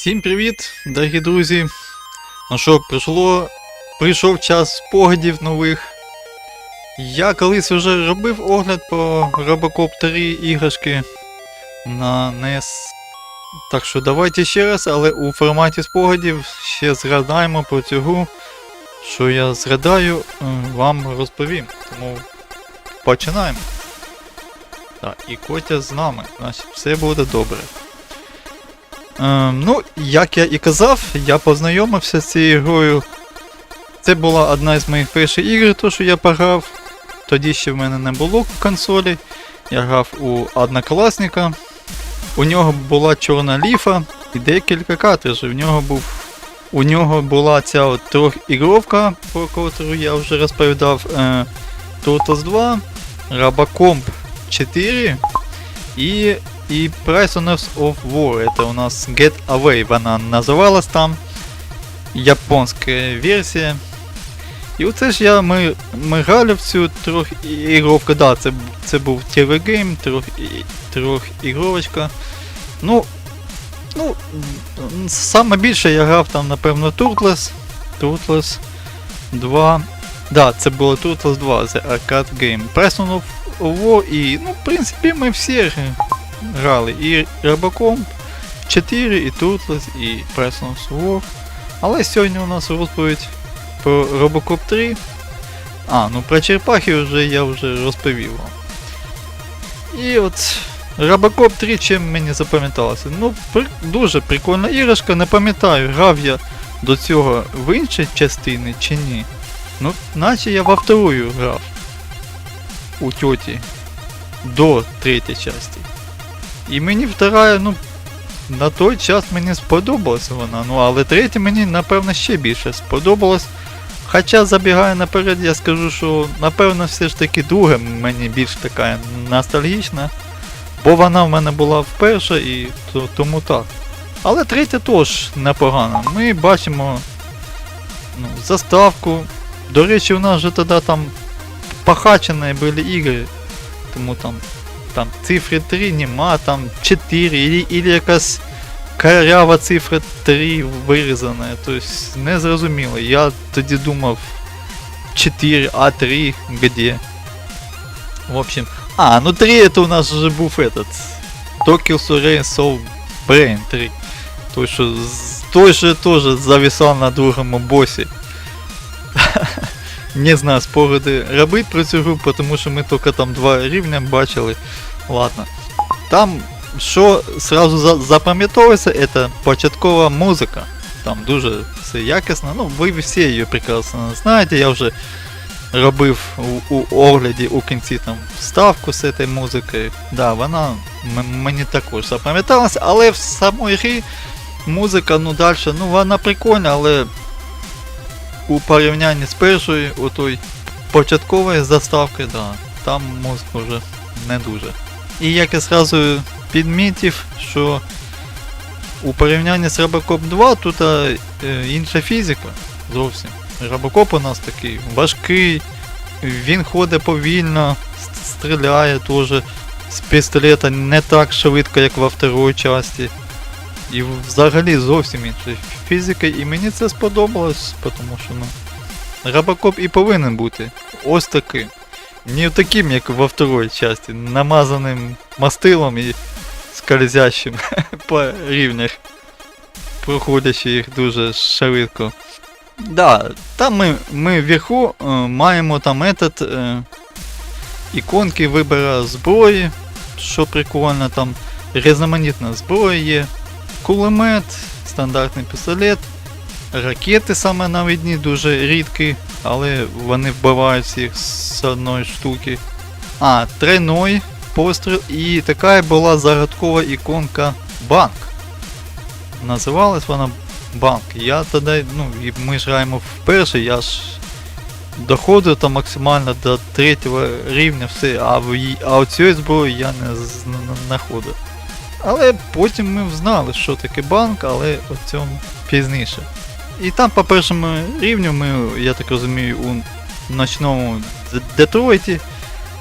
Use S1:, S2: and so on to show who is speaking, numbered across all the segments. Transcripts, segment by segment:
S1: Всім привіт, дорогі друзі. Ну що, прийшло, прийшов час спогадів нових. Я колись вже робив огляд по Robocop 3 іграшки на NES. Так що давайте ще раз, але у форматі спогадів ще згадаємо про цю гру. Що я згадаю, вам розповім. Тому починаємо. Так, і Котя з нами, значить все буде добре. Ем, ну, як я і казав, я познайомився з цією грою. Це була одна з моїх перших ігор, то що я пограв. Тоді ще в мене не було консолі. Я грав у однокласника. У нього була чорна ліфа і декілька картриджів. У нього був. У нього була ця от трьохігровка, про яку я вже розповідав. Е, Turtles 2, Robocomp 4 і и Prisoners of War. Это у нас Get Away, вона називалась там. Японська версія. І оце ж я, ми, ми грали в цю трьох ігровку, да, це, це був TV Game, трьох, трьох ігровочка. Ну, ну, саме більше я грав там, напевно, Turtles, Turtles 2. Да, це було Turtles 2, The Arcade Game. Prisoner of War і, ну, в принципі, ми всі грали і Robocop 4, і Turtles, і Presence War. Але сьогодні у нас розповідь про Robocop 3. А, ну про черепахи вже я вже розповів вам. І от Robocop 3 чим мені запам'яталося. Ну, при, дуже прикольна іграшка, не пам'ятаю, грав я до цього в інші частини чи ні. Ну, наче я во вторую грав. У тьоті. До третьої частини. І мені вторая, ну, на той час мені сподобалася вона, ну але третя мені, напевно, ще більше сподобалась. Хоча забігаю наперед, я скажу, що напевно все ж таки друга мені більш така ностальгічна. Бо вона в мене була вперше і то, тому так. Але третя теж непогана. Ми бачимо ну, заставку. До речі, у нас вже тоді там похачені були ігри. Тому там там цифри 3 нема, там 4, или, или якась карява цифра 3 вирізана. Тобто незрозуміло. Я тоді думав 4, а 3 где? В общем. А, ну 3 это у нас вже був этот. Tokyo Surreal Soul Brain 3. Той, що з- той же теж зависав на другому босі. Не знаю, спогади робити про цю гру, тому що ми тільки там два рівня бачили. Ладно. Там, що сразу за- запам'ятовується, це початкова музика. Там дуже все якісно. Ну, ви всі її прекрасно знаєте, я вже робив у, у огляді у кінці там вставку з цією музикою. Да, вона мені також запам'яталася, але в самій грі музика, ну далі, ну вона прикольна, але у порівнянні з першою, у той початкової заставки, да, там музика вже не дуже. І як я зразу підмітив, що у порівнянні з Robocop 2 тут е, інша фізика зовсім. Robocop у нас такий важкий, він ходить повільно, стріляє теж з пістолета не так швидко, як во второй часті. І взагалі зовсім інша фізика, і мені це сподобалось, тому що ну. Робокоп і повинен бути. Ось таким. Не таким, як во второй часті, намазаним мастилом і скользящим по рівнях, проходячи їх дуже швидко. Да, там ми, ми вверху е, маємо там этот, е, іконки вибору зброї, що прикольно, там різноманітна зброя є, кулемет, стандартний пістолет, ракети саме навідні дуже рідкі, але вони вбивають всіх з одної штуки. А, тройной постріл і така була загадкова іконка банк. Називалась вона банк. Я тоді, ну, ми ж граємо вперше, я ж доходив там максимально до третього рівня, все, а в а оцієї зброї я не знаходив. Але потім ми знали, що таке банк, але о цьому пізніше. І там по першому рівню ми, я так розумію, у ночному Детройті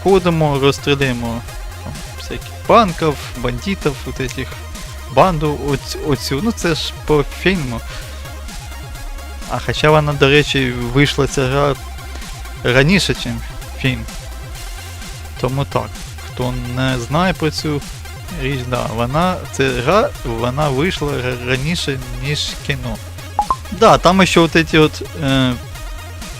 S1: ходимо, розстрілюємо там, всяких банків, бандитів, вот этих банду оць- оцю. Ну це ж по фільму. А хоча вона, до речі, вийшла ця гра раніше, ніж фільм. Тому так, хто не знає про цю річ, да, вона, ця гра, вона вийшла раніше, ніж кіно. Да, там ще от эти от е,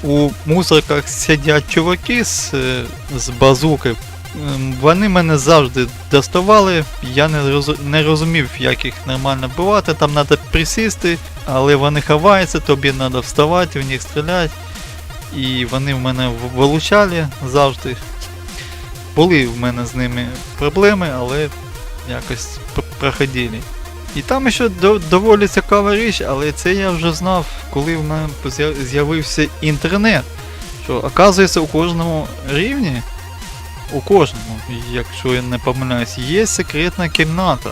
S1: у мусорках сидять чуваки з, е, з базуки. Ем, Вони мене завжди доставали, я не, роз, не розумів, як їх нормально бивати, там треба присісти, але вони ховаються, тобі треба вставати, в них стріляти. І вони в мене вилучали завжди. Були в мене з ними проблеми, але якось проходили. І там ще доволі цікава річ, але це я вже знав, коли в мене з'явився інтернет. Що, оказується, у кожному рівні, у кожному, якщо я не помиляюсь, є секретна кімната,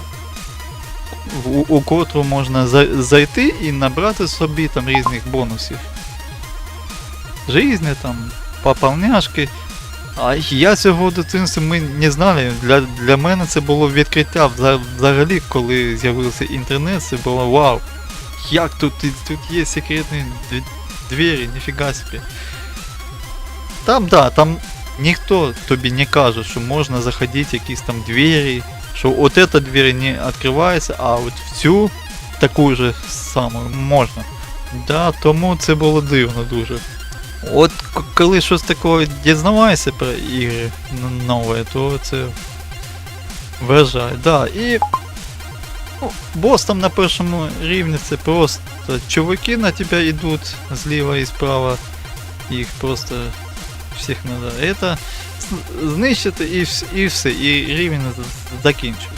S1: у, у котру можна зайти і набрати собі там різних бонусів. Жизни там, пополняшки. А я цього в дитинстві ми не знали. Для, для мене це було відкриття взагалі, коли з'явився інтернет, це було вау. Як тут, тут є секретні двері, ніфіга собі. Там, да, там ніхто тобі не каже, що можна заходити в якісь там двері, що от эта двері не відкривається, а от в цю таку же саму можна. Да, тому це було дивно дуже. От коли щось такого дізнаваєшся про ігри нове, то це вражає. Да, і ну, бос там на першому рівні це просто чуваки на тебе йдуть зліва і справа. Їх просто всіх надо. Это знищити і, і все, і рівень закінчується.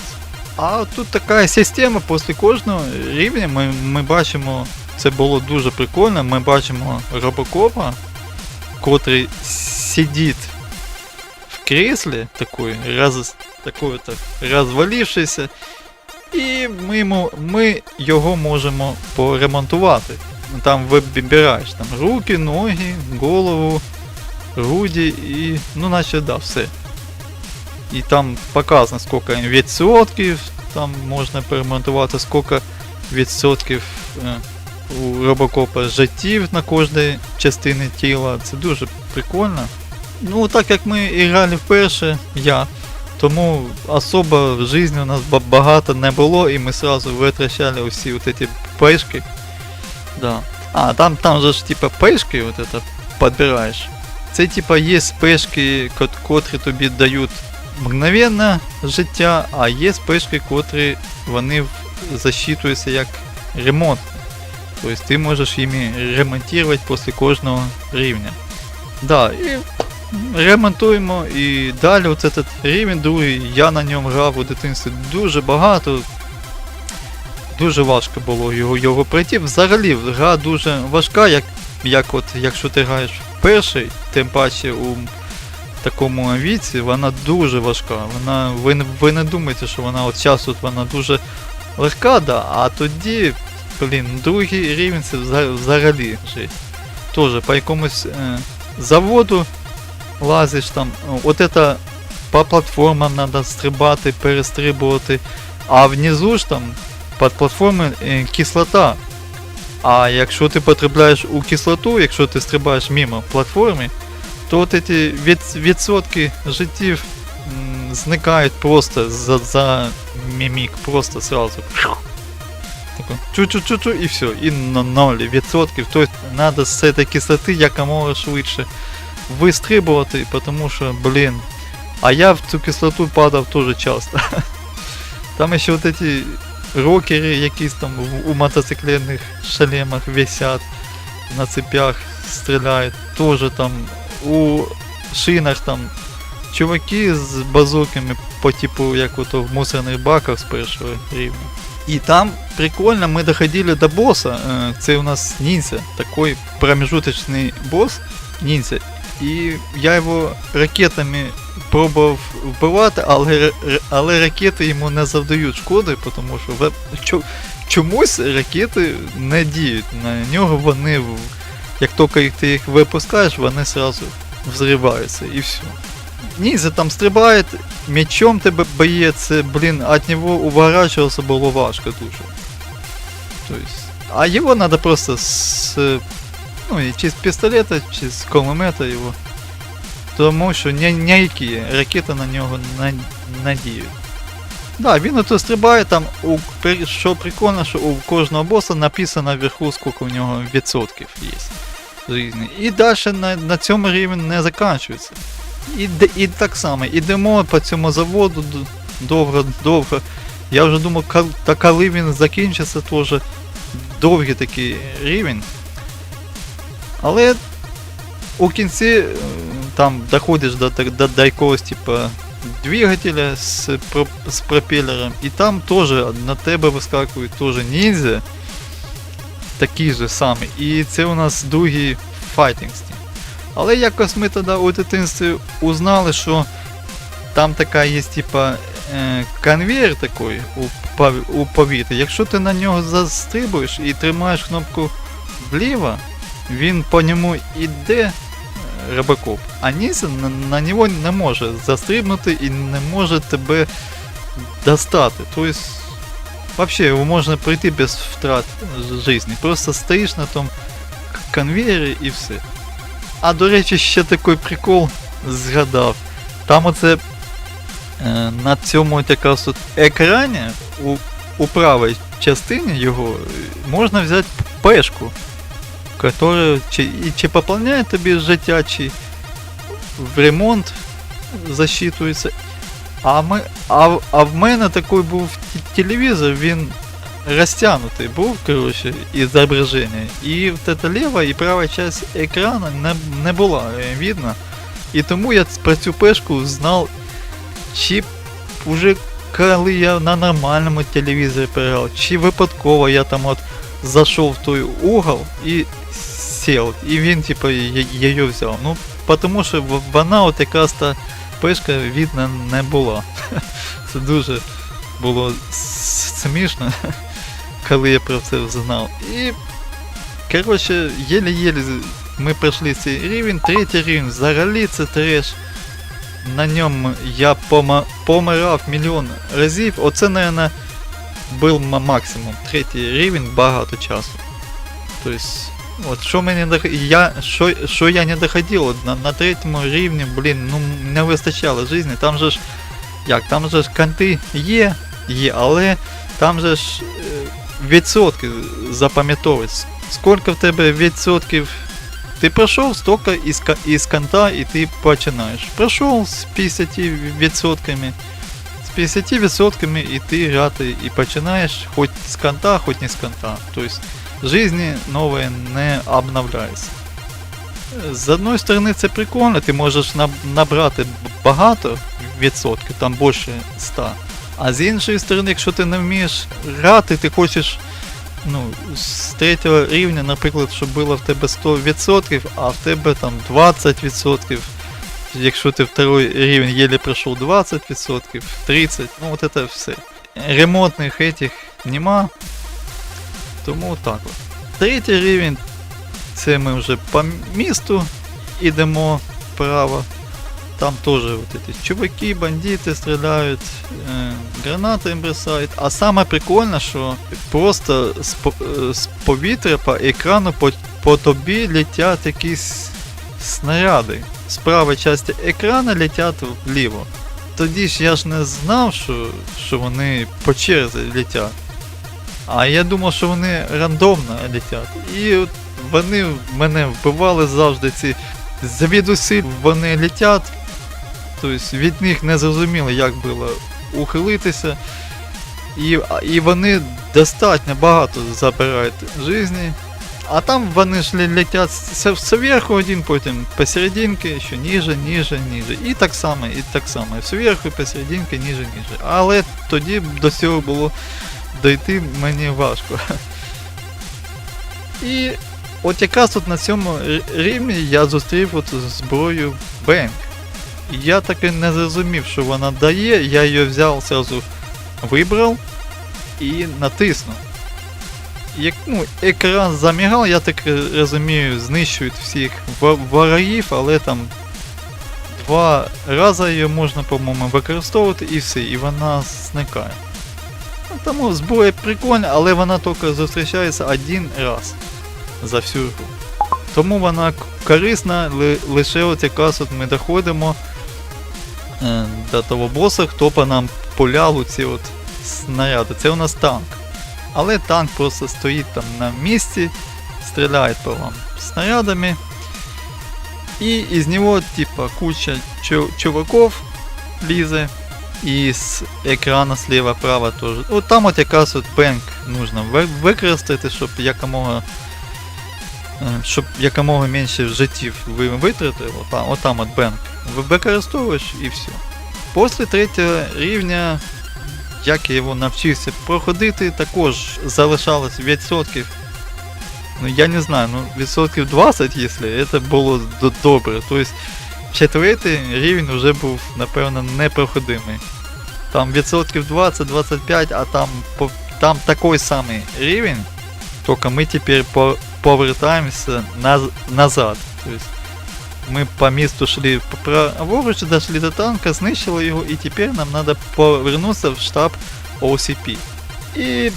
S1: А тут така система, після кожного рівня ми, ми бачимо, це було дуже прикольно, ми бачимо робокопа, котрий сидит в кресле, такой, раз, такой так, розвалившийся, і ми, йому, ми його можемо поремонтувати. Там вибираєш там руки, ноги, голову, груді і. ну наче да, все. І там показано, скільки відсотків там можна перемонтувати, скільки відсотків е, у робокопа життів на кожній частині тіла. Це дуже прикольно. Ну, так як ми і грали вперше, я. Тому особо в житті у нас багато не було, і ми сразу витрачали усі вот эти пешки. Да. А, там, там же ж типа пешки вот это подбираєш. Це типа є пешки, кот- котрі тобі дають мгновенне життя, а є пешки, котрі вони засчитуються як ремонт. Тобто ти можеш їми ремонтувати після кожного рівня. Да, і ремонтуємо і далі от этот рівень другий, я на ньому грав у дитинстві дуже багато. Дуже важко було його, його пройти. Взагалі гра дуже важка, як, як от, якщо ти граєш перший, тим паче у такому віці, вона дуже важка. Вона, ви, ви не думаєте, що вона от зараз от вона дуже легка, да, а тоді, блін, другий рівень це вза- взагалі жесть. Тоже по якомусь е, заводу лазиш там, от это по платформам треба стрибати, перестрибувати, а внизу ж там під платформи е, кислота. А якщо ти потрапляєш у кислоту, якщо ти стрибаєш мимо платформи, то от ці від, відсотки життів м, зникають просто за, за мімік, просто сразу. Тако, чу-чу-чу-чу і все, і на ноль відсотків. Тобто треба з цієї кислоти якомога швидше вистрибувати, тому що, блін. А я в цю кислоту падав дуже часто. Там ще от эти рокери якісь там у мотоциклетних шлемах висять, на цепях стріляють, теж там у шинах там чуваки з базуками по типу як ото в мусорних баках з першого рівня. І там прикольно, ми доходили до боса. е, Це у нас ніндзя, такий промежуточний бос ніндзя. І я його ракетами пробував вбивати, але, але ракети йому не завдають шкоди, тому що чомусь ракети не діють на нього. Вони, як тільки ти їх випускаєш, вони одразу взриваються і все. Низа там стрибає, мечом тебе б'є, це, блін, від нього уворачуватися було важко дуже. То есть, а его надо просто с, ну, і чи з пістолета, чи з кулемета його. Тому що ніякі ракети на нього не надіють. Да, він ото стрибає там, у, що прикольно, що у кожного боса написано вверху, скільки у нього відсотків є. Різні. І далі на, на цьому рівень не закінчується. І, і так само, ідемо по цьому заводу довго-довго. Я вже думав, та коли він закінчиться, теж довгий такий рівень. Але у кінці е, там доходиш до, до, до якогось типа двигателя з, з пропелером, і там теж на тебе вискакують теж ніндзя, такі ж самі. І це у нас другий файтинг стім. Але якось ми тоді у дитинстві узнали, що там така є типа е, конвейер такий у, повітрі. Якщо ти на нього застрибуєш і тримаєш кнопку вліво, він по ньому йде е, Робокоп, а Ніза на, на нього не може застрибнути і не може тебе достати. Тобто, вообще його можна пройти без втрат життя. Просто стоїш на тому конвейері і все. А до речі, ще такий прикол згадав. Там оце е, на цьому от якраз от екрані у, у правій частині його е, можна взяти пешку, яка чи, чи поповняє тобі життя, чи в ремонт засчитується. А, ми, а, а в мене такий був телевізор, він розтягнутий був, коротше, із зображення. І эта ліва і права часть екрану не, не була видно. І тому я про цю пешку знав, чи вже коли я на нормальному телевізорі переграв, чи випадково я там от зайшов в той угол і сів, і він типу її взяв. Ну, тому що вона от якраз та пешка видно не була. Це дуже було смішно, коли я про це знав. І коротше, єлі-єлі ми пройшли цей рівень, третій рівень, взагалі це треш. На ньому я пома- помирав мільйон разів. Оце, мабуть, був максимум. Третій рівень багато часу. Тобто, от що мені дох... я, що, що я не доходив, на, на третьому рівні, блін, ну не вистачало життя. Там же ж. Як, там же ж канти є, є, але там же ж відсотки запам'ятовують. Скільки в тебе відсотків ти пройшов стільки із, із канта і ти починаєш. Пройшов з 50%. З 50% і ти грати і починаєш хоч з канта, хоч не з канта. Тобто жизни нове не обновляється. З одної сторони це прикольно, ти можеш набрати багато відсотків, там більше 100. А з іншої сторони, якщо ти не вмієш грати, ти хочеш ну, з третього рівня, наприклад, щоб було в тебе 100%, а в тебе там 20%. Якщо ти второй рівень єлі пройшов 20%, 30%, ну от це все. Ремонтних этих нема. Тому так от. Третій рівень це ми вже по місту ідемо вправо. Там теж вот эти чуваки, бандити стріляють, е, гранати їм бросають. А саме прикольне, що просто з, з повітря по екрану по, по тобі летять якісь снаряди. З правої частини екрану летять вліво. Тоді ж я ж не знав, що, що вони по черзі летять. А я думав, що вони рандомно летять. І от вони мене вбивали завжди ці завідусиль, вони летять. Тобто від них не зрозуміло, як було ухилитися. І, і вони достатньо багато забирають житті. А там вони ж летять зверху один, потім посерединки, ще ніже, ніже, ніже. І так само, і так само. Зверху, посерединки, ніже, ніже. Але тоді до цього було дойти мені важко. І от якраз от на цьому рівні я зустрів от зброю Бенк. І я таки не зрозумів, що вона дає, я її взяв, сразу вибрав і натиснув. Як ну, екран замігав, я так розумію, знищують всіх во- ворогів, але там два рази її можна, по-моєму, використовувати і все, і вона зникає. Ну, Тому зброя прикольна, але вона тільки зустрічається один раз за всю гру. Тому вона корисна лише от якраз от ми доходимо до того боса, хто по нам пуляв у ці от снаряди. Це у нас танк. Але танк просто стоїть там на місці, стріляє по вам снарядами. І із нього, типа, куча чу- чуваков лізе. І з екрана слева-право теж. От там от якраз от бенк нужно ви- використати, щоб якомога. е, Щоб якомога менше життів ви витратили, отам, отам от бенк. Ви використовуєш і все. Після третього рівня, як я його навчився проходити, також залишалось відсотків. Ну я не знаю, ну відсотків 20, якщо це було добре. Тобто четвертий рівень вже був, напевно, непроходимий. Там відсотків 20-25, а там, там такий самий рівень, тільки ми тепер по- повертаємося наз- назад. Тобто ми по місту шли праворуч, дошли до танка, знищили його, і тепер нам треба повернутися в штаб OCP. І,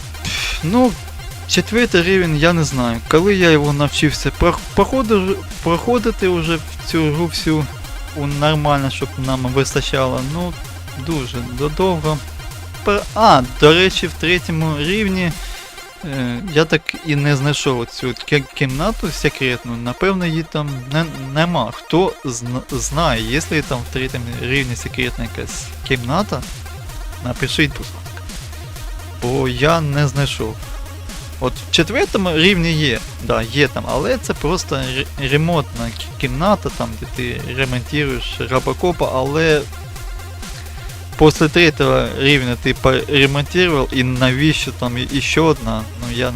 S1: ну, четвертий рівень, я не знаю. Коли я його навчився прох- проходити вже в цю гру всю нормально, щоб нам вистачало, ну, дуже додовго. А, до речі, в третьому рівні я так і не знайшов цю кімнату секретну. Напевно, її там не, нема. Хто зна- знає, якщо там в третьому рівні секретна якась кімната, напишіть, будь ласка. Бо я не знайшов. От в четвертому рівні є, да, є там, але це просто ремонтна кімната, там, де ти ремонтуєш рабокопа, але після третього рівня ти поремонтував і навіщо там і- ще одна, ну я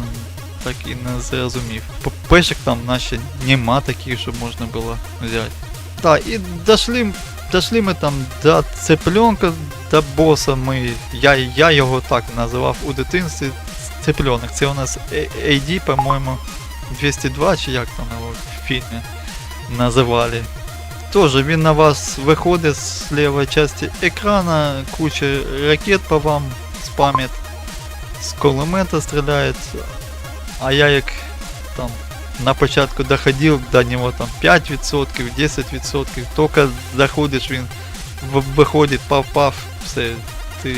S1: так і не зрозумів. По-перше, там наче нема таких, щоб можна було взяти. Так, і дошли, дошли ми там до цепленка, до боса ми. Я, я його так називав у дитинстві цепленок. Це у нас AD, по-моєму, 202 чи як там його в фільмі називали. Тоже він на вас виходить з лівої частини екрана, куча ракет по вам спамить, з кулемета стріляє. А я як там на початку доходив до нього там 5%, 10%, тільки доходиш він виходить, пав-пав, все, ти.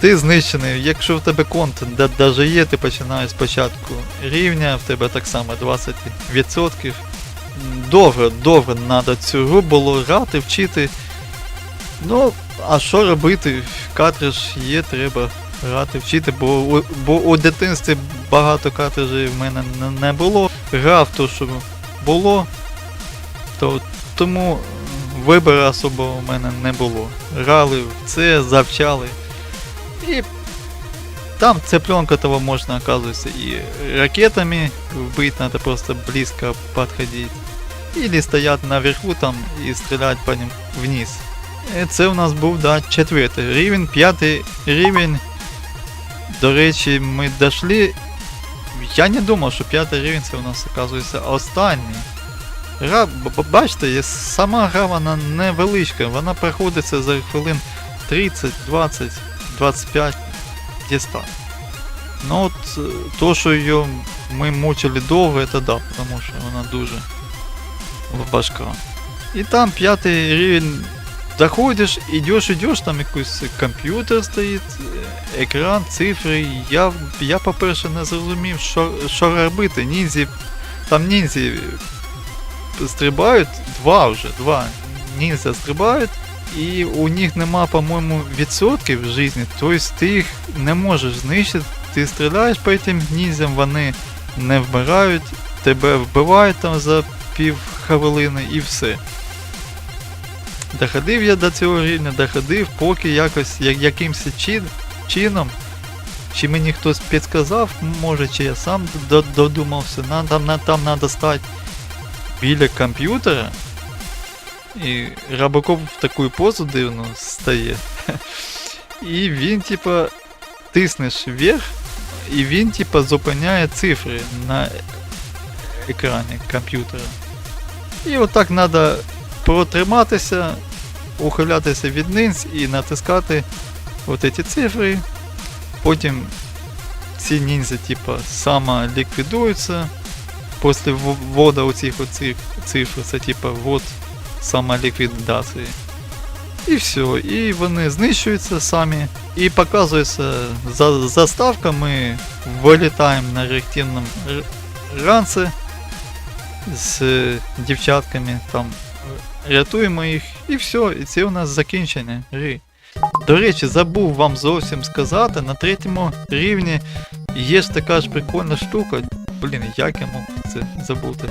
S1: Ти знищений, якщо в тебе контент даже є, ти починаєш спочатку рівня, в тебе так само 20%. Довго, довго треба цю гру було грати, вчити. Ну, а що робити? Картридж є, треба грати, вчити, бо, бо у дитинстві багато картриджів в мене не, було. Грав то, що було, то, тому вибору особо у мене не було. Грали в це, завчали. І там цепленка того можно, оказывается, и ракетами вбить, надо просто близко подходить. Или стоять наверху там і стріляти по ним вниз. І це у нас був, да, четвертий рівень, п'ятий рівень. До речі, ми дошли. Я не думав, що п'ятий рівень це у нас оказується останній. Гра, бачите, є- сама гра вона невеличка, вона проходиться за хвилин 30, 20, 25, десь так. Ну от е, то, що її ми мучили довго, це да, тому що вона дуже важка. І там п'ятий рівень доходиш, ідеш, ідеш, там якийсь комп'ютер стоїть, екран, цифри. Я, я по-перше, не зрозумів, що, що робити. Ніндзі, там ніндзі стрибають, два вже, два ніндзя стрибають, і у них нема, по-моєму, відсотків в житті, тобто ти їх не можеш знищити, ти стріляєш по цим ніндзям, вони не вмирають, тебе вбивають там за пів хвилини і все. Доходив я до цього рівня, доходив, поки якось я- якимось чин, чином, чи мені хтось підказав, може, чи я сам до- додумався, на, там, на, там треба стати біля комп'ютера. І Рабокоп в таку позу дивну стає. І він, типа, тиснеш вверх, і він, типа, зупиняє цифри на екрані комп'ютера. І отак треба протриматися, ухилятися від низ і натискати от ці цифри. Потім ці ніндзя, типа, сама ліквідуються. Після ввода оцих оцих цифр, це типа ввод самоліквідації. І все, і вони знищуються самі. І показується за заставка, ми вилітаємо на реактивному ранці з дівчатками, там рятуємо їх, і все, і це у нас закінчення гри. До речі, забув вам зовсім сказати, на третьому рівні є ж така ж прикольна штука. Блін, як я мог це забути?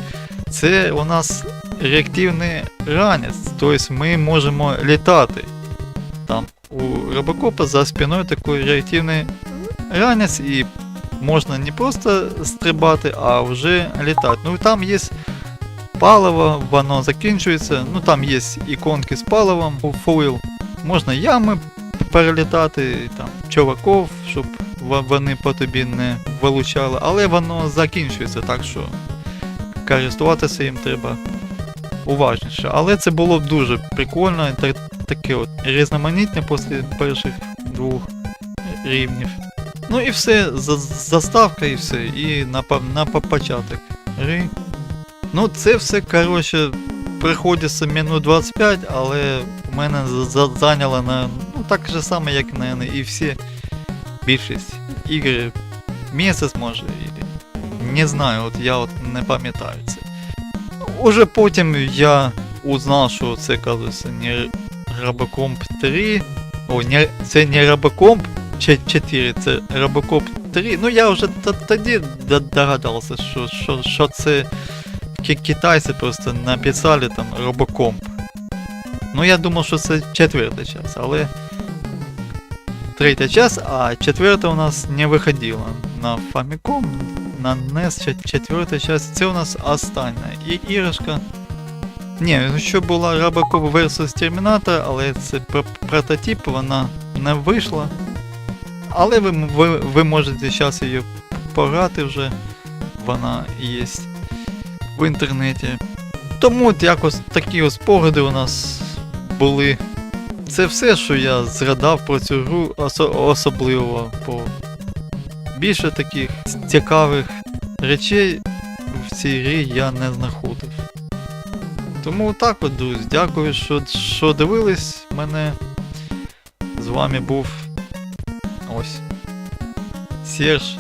S1: Це у нас реактивний ранець, тобто ми можемо літати. Там у робокопа за спиною такий реактивний ранець і можна не просто стрибати, а вже літати. Ну там є паливо, воно закінчується. Ну там є іконки з паливом, фуйл. Можна ями перелітати, там чуваків, щоб вони по тобі не вилучали, але воно закінчується, так що користуватися їм треба уважніше. Але це було дуже прикольно, таке от різноманітне після перших двох рівнів. Ну і все, за- заставка і все, і на, на по- початок гри. Ну, це все, коротше, приходиться минут 25, але в мене за- за- зайняло на. Ну так же саме, як наверное, і всі більшість ігри місяць може. Не знаю, от я от не пам'ятаю це. Уже потім я узнав, що це кажеться не Robocop 3. О, не, це не Robocop 4, це Robocop 3. Ну я вже тоді догадався, що, що, що це китайці просто написали там Robocop. Ну я думав, що це четвертий час, але третя час, а четверта у нас не виходила на Famicom, на NES чет- четверта час. Це у нас остання. І іграшка. Ні, що була Robocop vs Terminator, але це прототип, вона не вийшла. Але ви, ви, ви можете зараз її пограти вже. Вона є в інтернеті. Тому от якось такі спогади у нас були. Це все, що я згадав про цю гру, осо- особливо, бо більше таких цікавих речей в цій грі я не знаходив. Тому так от, друзі, дякую, що, що дивились мене. З вами був ось Серж.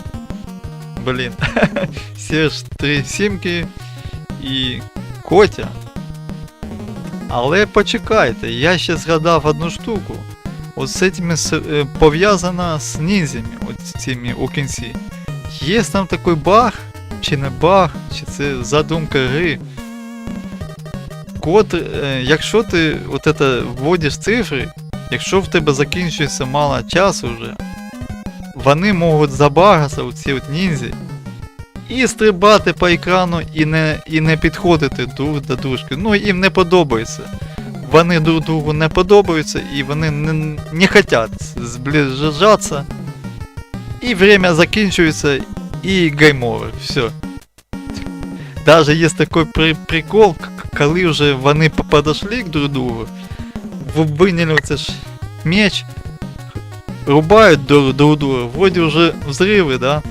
S1: Блін. Серж 3 сімки і Котя. Але почекайте, я ще згадав одну штуку. З цими е, пов'язана з ніндзями, от цими у кінці. Є там такий баг, чи не баг, чи це задумка гри. Код, е, якщо ти от это вводиш цифри, якщо в тебе закінчується мало часу вже, вони можуть забагатися, оці от ніндзі, і стрибати по екрану і не, і не підходити друг до дружки. Ну їм не подобається. Вони друг другу не подобаються і вони не, не хочуть зближатися. І время закінчується, і гейм-овер. Все. Даже є такий при, прикол, коли вже вони подошли к друг другу, в- виняли це ж меч, рубають друг, друг друга, вроді вже взриви, да?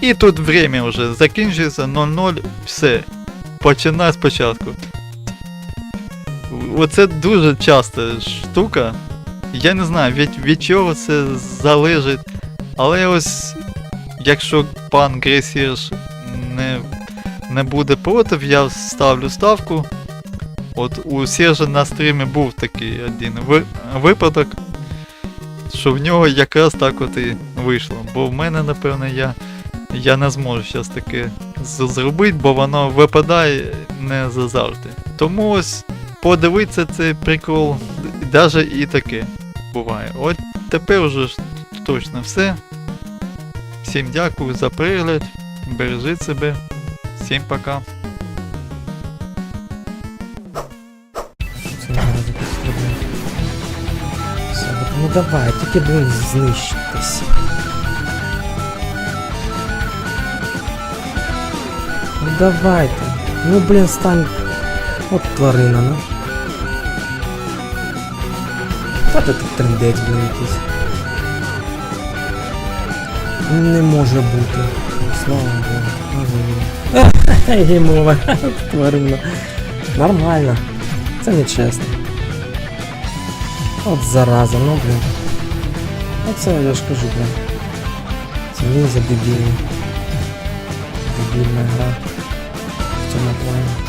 S1: І тут время вже закінчується 0-0, все. Починай спочатку. Оце дуже часта штука. Я не знаю, від, від чого це залежить. Але ось якщо пан Грейсірш не, не буде проти, я ставлю ставку. От у Сержа на стрімі був такий один випадок, що в нього якраз так от і вийшло. Бо в мене, напевно, я, я не зможу зараз таке зробити, бо воно випадає не завжди. Тому ось подивитися цей прикол, навіть і таке буває. От тепер вже точно все. Всім дякую за перегляд. Бережіть себе. Всім пока.
S2: давай, тільки ви знищитесь. Ну давайте. Ну блин, стань. От тварина, ну. Та ти тут трендець, блін, якийсь. Не може бути. Слава Богу. Геймова тварина. Ну. Нормально. Це нечесно. От зараза, ну блін. Оце я ж кажу, блін. Це мені за дебільна. Дебільна гра. В цьому плані.